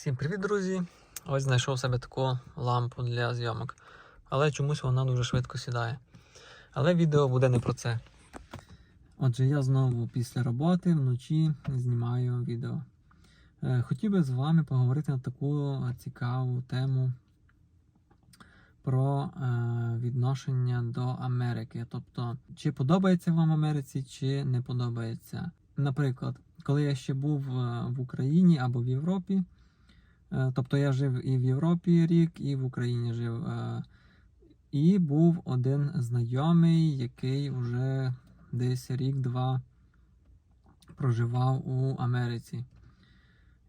Всім привіт, друзі! Ось знайшов себе таку лампу для зйомок. Але чомусь вона дуже швидко сідає. Але відео буде не про це. Отже, я знову після роботи вночі знімаю відео. Е, Хотів би з вами поговорити на таку цікаву тему про е, відношення до Америки. Тобто, чи подобається вам Америці, чи не подобається. Наприклад, коли я ще був е, в Україні або в Європі, тобто я жив і в Європі рік, і в Україні жив. е, І був один знайомий, який вже десь рік-два проживав у Америці.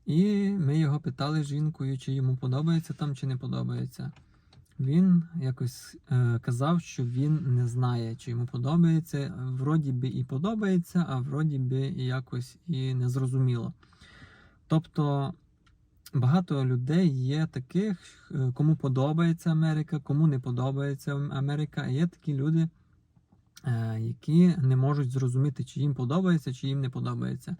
І ми його питали з жінкою, чи йому подобається там, чи не подобається. Він якось е, казав, що він не знає, чи йому подобається. Вроді би і подобається, а вроді би і якось і не зрозуміло. Тобто багато людей є таких, е, кому подобається Америка, кому не подобається Америка. Є такі люди, е, які не можуть зрозуміти, чи їм подобається, чи їм не подобається.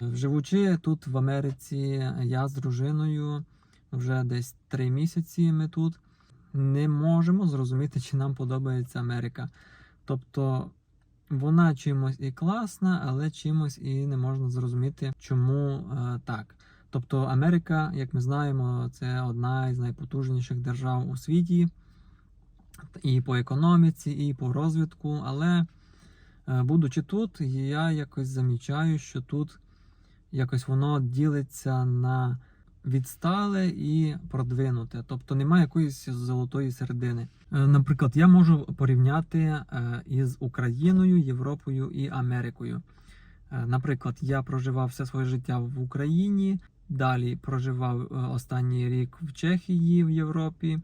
Живучи тут в Америці, я з дружиною вже десь три місяці ми тут не можемо зрозуміти, чи нам подобається Америка. Тобто вона чимось і класна, але чимось і не можна зрозуміти, чому е, так. Тобто Америка, як ми знаємо, це одна із найпотужніших держав у світі і по економіці, і по розвитку. Але е, будучи тут, я якось замічаю, що тут якось воно ділиться на відстале і продвинуте. Тобто немає якоїсь золотої середини. Е, Наприклад, я можу порівняти е, із Україною, Європою і Америкою. Наприклад, я проживав все своє життя в Україні, далі проживав е, останній рік в Чехії в Європі,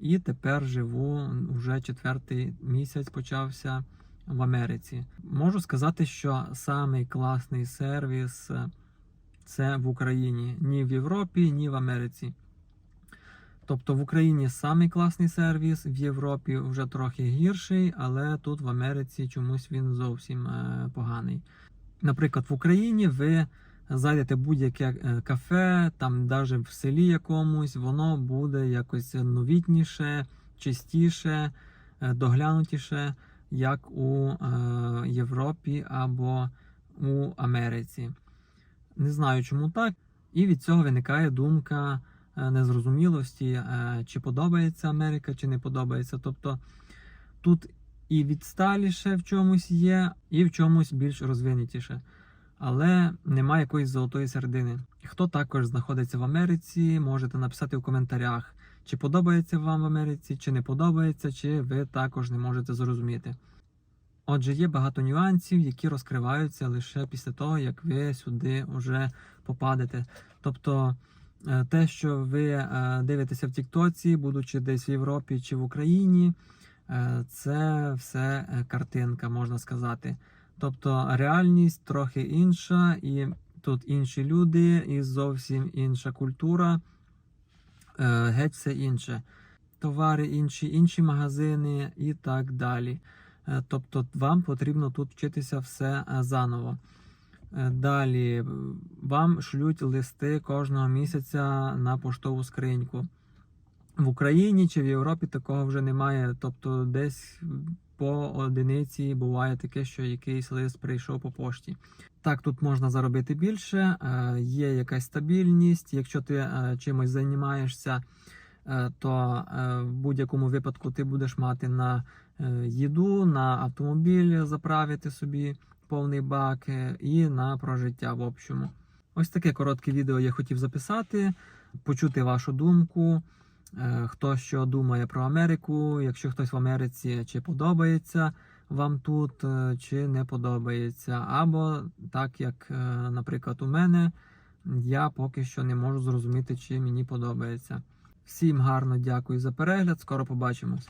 і тепер живу вже четвертий місяць почався в Америці. Можу сказати, що самий класний сервіс е, це в Україні, ні в Європі, ні в Америці. Тобто в Україні самий класний сервіс, в Європі вже трохи гірший, але тут в Америці чомусь він зовсім е, поганий. Наприклад, в Україні ви зайдете будь-яке е, кафе, там навіть в селі якомусь, воно буде якось новітніше, чистіше, е, доглянутіше, як у е, Європі або у Америці. Не знаю, чому так. І від цього виникає думка незрозумілості, чи подобається Америка, чи не подобається. Тобто тут і відсталіше в чомусь є, і в чомусь більш розвинутіше. Але немає якоїсь золотої середини. Хто також знаходиться в Америці, можете написати в коментарях, чи подобається вам в Америці, чи не подобається, чи ви також не можете зрозуміти. Отже, є багато нюансів, які розкриваються лише після того, як ви сюди вже попадете. Тобто е, те, що ви е, дивитеся в Тіктоці, будучи десь в Європі чи в Україні, е, це все картинка, можна сказати. Тобто реальність трохи інша, і тут інші люди, і зовсім інша культура, е, геть все інше. Товари інші, інші магазини і так далі. Е, Тобто вам потрібно тут вчитися все е, заново. Далі вам шлють листи кожного місяця на поштову скриньку. В Україні чи в Європі такого вже немає. Тобто, десь по одиниці буває таке, що якийсь лист прийшов по пошті. Так, тут можна заробити більше, е, є якась стабільність. Якщо ти е, чимось займаєшся, е, то в будь-якому випадку ти будеш мати на їду, на автомобіль заправити собі повний бак і на прожиття в общому. Ось таке коротке відео я хотів записати, почути вашу думку. Е, Хто що думає про Америку, якщо хтось в Америці чи подобається вам тут, е, чи не подобається. Або так як, е, наприклад, у мене, я поки що не можу зрозуміти, чи мені подобається. Всім гарно дякую за перегляд. Скоро побачимось.